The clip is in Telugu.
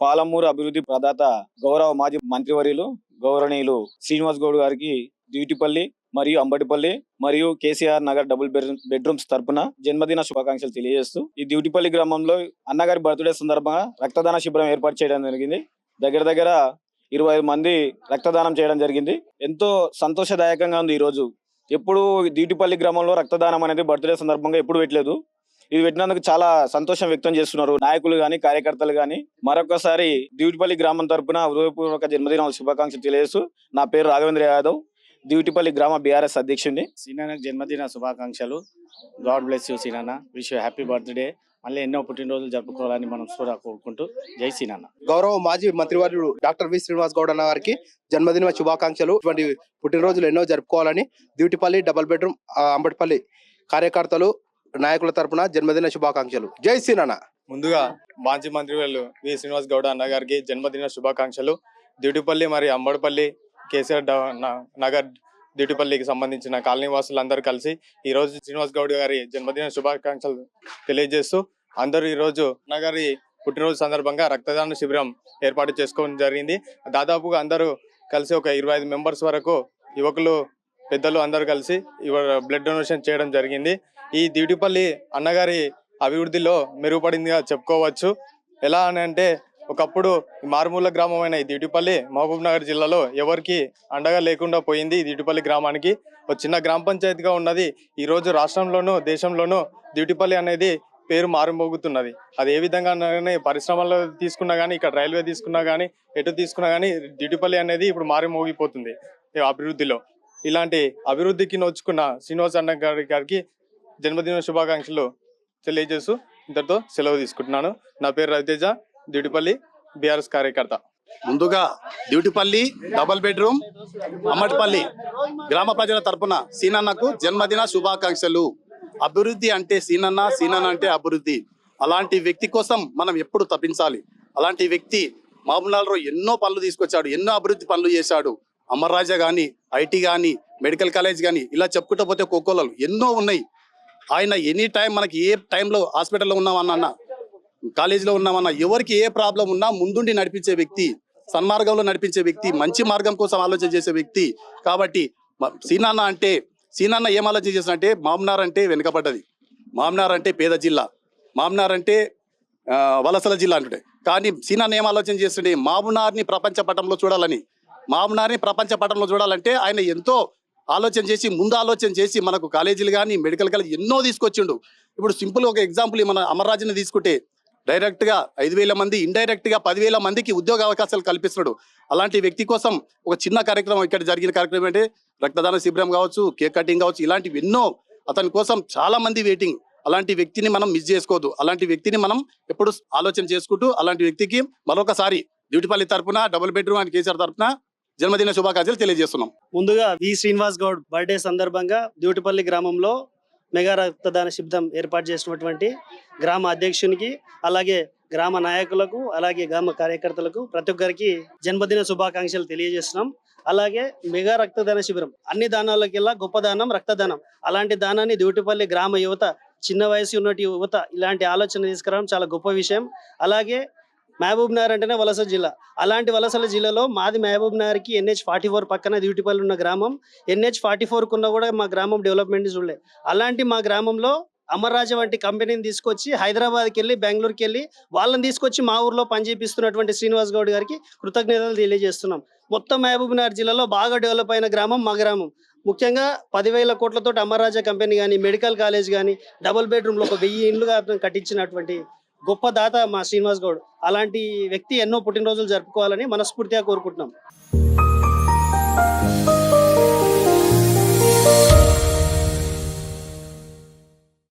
పాలమూరు అభివృద్ధి ప్రదాత గౌరవ మాజీ మంత్రివర్యులు గౌరవనీయులు శ్రీనివాస్ గౌడ్ గారికి డ్యూటిపల్లి మరియు అంబటిపల్లి మరియు కేసీఆర్ నగర్ డబుల్ బెడ్రూమ్స్ తరపున జన్మదిన శుభాకాంక్షలు తెలియజేస్తూ ఈ డ్యూటిపల్లి గ్రామంలో అన్నగారి బర్త్డే సందర్భంగా రక్తదాన శిబిరం ఏర్పాటు చేయడం జరిగింది. దగ్గర దగ్గర ఇరవై ఐదు మంది రక్తదానం చేయడం జరిగింది. ఎంతో సంతోషదాయకంగా ఉంది ఈ రోజు ఎప్పుడు దీటిపల్లి గ్రామంలో రక్తదానం అనేది బర్త్డే సందర్భంగా ఎప్పుడు పెట్టలేదు. ఇది పెట్టినందుకు చాలా సంతోషం వ్యక్తం చేస్తున్నారు. నాయకులు గాని కార్యకర్తలు గాని మరొకసారి దీవిటిపల్లి గ్రామం తరపున హృదయపూర్వక జన్మదిన శుభాకాంక్షలు తెలియజేస్తూ నా పేరు రాఘవేంద్ర యాదవ్. దీవిటిపల్లి గ్రామ బీఆర్ఎస్ అధ్యక్షుడిని. సీనాన్నకు జన్మదిన శుభాకాంక్షలు. God bless you Seenanna. Wish you happy birthday. మళ్ళీ ఎన్నో పుట్టినరోజులు జరుపుకోవాలని మనం కూడా కోరుకుంటూ జై సీనాన్న. గౌరవ మాజీ మంత్రివర్యుడు డాక్టర్ వి శ్రీనివాస్ గౌడ్ అన్న గారికి జన్మదిన శుభాకాంక్షలు. ఇటువంటి పుట్టినరోజులు ఎన్నో జరుపుకోవాలని డ్యూటిపల్లి డబల్ బెడ్రూమ్ అంబటిపల్లి కార్యకర్తలు నాయకుల తరపున జన్మదిన శుభాకాంక్షలు. జై శ్రీనాన్న. ముందుగా మాజీ మంత్రి వాళ్ళు వి. శ్రీనివాస్ గౌడ అన్న గారికి జన్మదిన శుభాకాంక్షలు. దిటుపల్లి మరియు అంబడిపల్లి కేసీఆర్ నగర్ దిటుపల్లికి సంబంధించిన కాలనీ వాసులందరూ కలిసి ఈ రోజు శ్రీనివాస్ గౌడ్ గారి జన్మదిన శుభాకాంక్షలు తెలియజేస్తూ అందరూ ఈ రోజు అన్నగారి పుట్టినరోజు సందర్భంగా రక్తదాన శిబిరం ఏర్పాటు చేసుకోవడం జరిగింది. దాదాపుగా అందరూ కలిసి ఒక ఇరవై ఐదు మెంబర్స్ వరకు యువకులు పెద్దలు అందరూ కలిసి బ్లడ్ డొనేషన్ చేయడం జరిగింది. ఈ దివిటిపల్లి అన్నగారి అభివృద్ధిలో మెరుగుపడిందిగా చెప్పుకోవచ్చు. ఎలా అని అంటే ఒకప్పుడు మారుమూల గ్రామమైన ఈ దిటిపల్లి మహబూబ్ నగర్ జిల్లాలో ఎవరికి అండగా లేకుండా పోయింది ఈ దిటిపల్లి గ్రామానికి. ఒక చిన్న గ్రామ పంచాయతీగా ఉన్నది. ఈ రోజు రాష్ట్రంలోనూ దేశంలోనూ దిటిపల్లి అనేది పేరు మారుమోగుతున్నది. అది ఏ విధంగా అనగానే పరిశ్రమల్లో తీసుకున్నా కానీ ఇక్కడ రైల్వే తీసుకున్నా కానీ ఎటు తీసుకున్నా కానీ దిటిపల్లి అనేది ఇప్పుడు మారుమోగిపోతుంది. ఈ అభివృద్ధిలో. ఇలాంటి అభివృద్ధికి నోచుకున్న శ్రీనివాస్ అన్న గారి గారికి జన్మదిన శుభాకాంక్షలు తెలియజేస్తూ ఇంతటితో సెలవు తీసుకుంటున్నాను. నా పేరు రవితేజ దిడిపల్లి బీఆర్ఎస్ కార్యకర్త. ముందుగా డ్యూటిపల్లి డబల్ బెడ్రూమ్ అమ్మటిపల్లి గ్రామ ప్రజల తరపున సీనన్నకు జన్మదిన శుభాకాంక్షలు. అభివృద్ధి అంటే సీనన్న సీనన్న అంటే అభివృద్ధి. అలాంటి వ్యక్తి కోసం మనం ఎప్పుడు తప్పించాలి. అలాంటి వ్యక్తి మామూలు ఎన్నో పనులు తీసుకొచ్చాడు ఎన్నో అభివృద్ధి పనులు చేశాడు. అమర్రాజా కానీ ఐటీ కానీ మెడికల్ కాలేజ్ కానీ ఇలా చెప్పుకుంటూ పోతే కోకోలలు ఎన్నో ఉన్నాయి. ఆయన ఎనీ టైం మనకి ఏ టైంలో హాస్పిటల్లో ఉన్నామన్న కాలేజీలో ఉన్నామన్నా ఎవరికి ఏ ప్రాబ్లం ఉన్నా ముందుండి నడిపించే వ్యక్తి సన్మార్గంలో నడిపించే వ్యక్తి మంచి మార్గం కోసం ఆలోచన చేసే వ్యక్తి. కాబట్టి సీనాన్న అంటే సీనాన్న ఏం ఆలోచన చేసినంటే మామ్నార్ అంటే వెనుకబడ్డది. మామ్నార్ అంటే పేద జిల్లా. మామ్నార్ అంటే వలసల జిల్లా అంటుండే. కానీ సీనాన్న ఏం ఆలోచన చేస్తుండే మామ్నార్ని ప్రపంచ పటంలో చూడాలని. మామనారిని ప్రపంచ పటంలో చూడాలంటే ఆయన ఎంతో ఆలోచన చేసి ముందు ఆలోచన చేసి మనకు కాలేజీలు కానీ మెడికల్ కాలేజ్ ఎన్నో తీసుకొచ్చిండు. ఇప్పుడు సింపుల్ ఒక ఎగ్జాంపుల్ మన అమర్రాజుని తీసుకుంటే డైరెక్ట్గా ఐదు వేల మంది ఇండైరెక్ట్గా పదివేల మందికి ఉద్యోగ అవకాశాలు కల్పిస్తున్నాడు. అలాంటి వ్యక్తి కోసం ఒక చిన్న కార్యక్రమం ఇక్కడ జరిగిన కార్యక్రమం అంటే రక్తదాన శిబిరం కావచ్చు కేక్ కటింగ్ కావచ్చు ఇలాంటివి ఎన్నో అతని కోసం చాలా మంది వెయిటింగ్ అలాంటి వ్యక్తిని మనం మిస్ చేసుకోవద్దు. అలాంటి వ్యక్తిని మనం ఎప్పుడు ఆలోచన చేసుకుంటూ అలాంటి వ్యక్తికి మరొకసారి డ్యూటిపల్లి తరపున డబుల్ బెడ్రూమ్ అండ్ కేసీఆర్ తరపున జన్మదిన శుభాకాంక్షలు తెలియజేస్తున్నాం. ముందుగా వి శ్రీనివాస్ గౌడ్ బర్త్డే సందర్భంగా డ్యూటిపల్లి గ్రామంలో మెగా రక్తదాన శిబిరం ఏర్పాటు చేసినటువంటి గ్రామ అధ్యక్షునికి అలాగే గ్రామ నాయకులకు అలాగే గ్రామ కార్యకర్తలకు ప్రతి ఒక్కరికి జన్మదిన శుభాకాంక్షలు తెలియజేస్తున్నాం. అలాగే మెగా రక్తదాన శిబిరం అన్ని దానాలకెల్లా గొప్ప దానం రక్తదానం. అలాంటి దానాన్ని ద్యూటిపల్లి గ్రామ యువత చిన్న వయసు ఉన్నటి యువత ఇలాంటి ఆలోచన తీసుకురావడం చాలా గొప్ప విషయం. అలాగే మహబూబ్ నగర్ అంటేనే వలస జిల్లా. అలాంటి వలసల జిల్లాలో మాది మహబూబ్ నగర్కి ఎన్హెచ్ ఫార్టీ ఫోర్ పక్కన డ్యూటిపల్లి ఉన్న గ్రామం. ఎన్హెచ్ ఫార్టీ ఫోర్ కున్న కూడా మా గ్రామం డెవలప్మెంట్ చూడలే. అలాంటి మా గ్రామంలో అమర్రాజ వంటి కంపెనీని తీసుకొచ్చి హైదరాబాద్కి వెళ్ళి బెంగళూరుకి వెళ్ళి వాళ్ళని తీసుకొచ్చి మా ఊర్లో పనిచేపిస్తున్నటువంటి శ్రీనివాస్ గౌడ్ గారికి కృతజ్ఞతలు తెలియజేస్తున్నాం. మొత్తం మహబూబ్ నగర్ జిల్లాలో బాగా డెవలప్ అయిన గ్రామం మా గ్రామం. ముఖ్యంగా పదివేల కోట్లతో అమర్రాజా కంపెనీ కానీ మెడికల్ కాలేజ్ కానీ డబుల్ బెడ్రూమ్లో ఒక వెయ్యి ఇండ్లు కట్టించినటువంటి గొప్ప దాత మా శ్రీనివాస్ గౌడ్. అలాంటి వ్యక్తి ఎన్నో పుట్టినరోజులు జరుపుకోవాలని మనస్ఫూర్తిగా కోరుకుంటున్నాం.